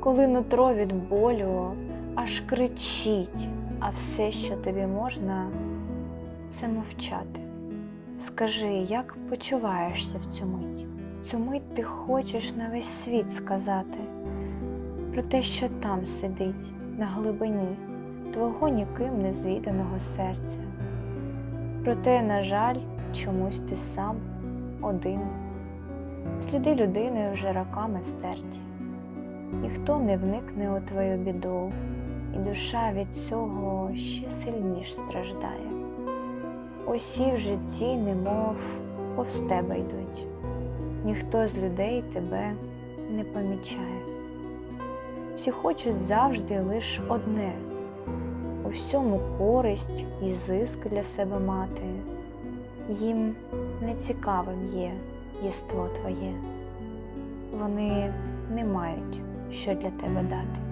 коли нутро від болю аж кричить, а все, що тобі можна, це мовчати. Скажи, як почуваєшся в цю мить? В цю мить ти хочеш на весь світ сказати про те, що там сидить на глибині твого ніким не звіданого серця. Проте, на жаль, чомусь ти сам один. Сліди людини вже роками стерті ніхто не вникне у твою біду, і душа від цього ще сильніш страждає. Усі в житті, немов повз тебе йдуть, ніхто з людей тебе не помічає. Всі хочуть завжди лиш одне у всьому користь і зиск для себе мати. Їм нецікавим є єство твоє, вони не мають що для тебе дати.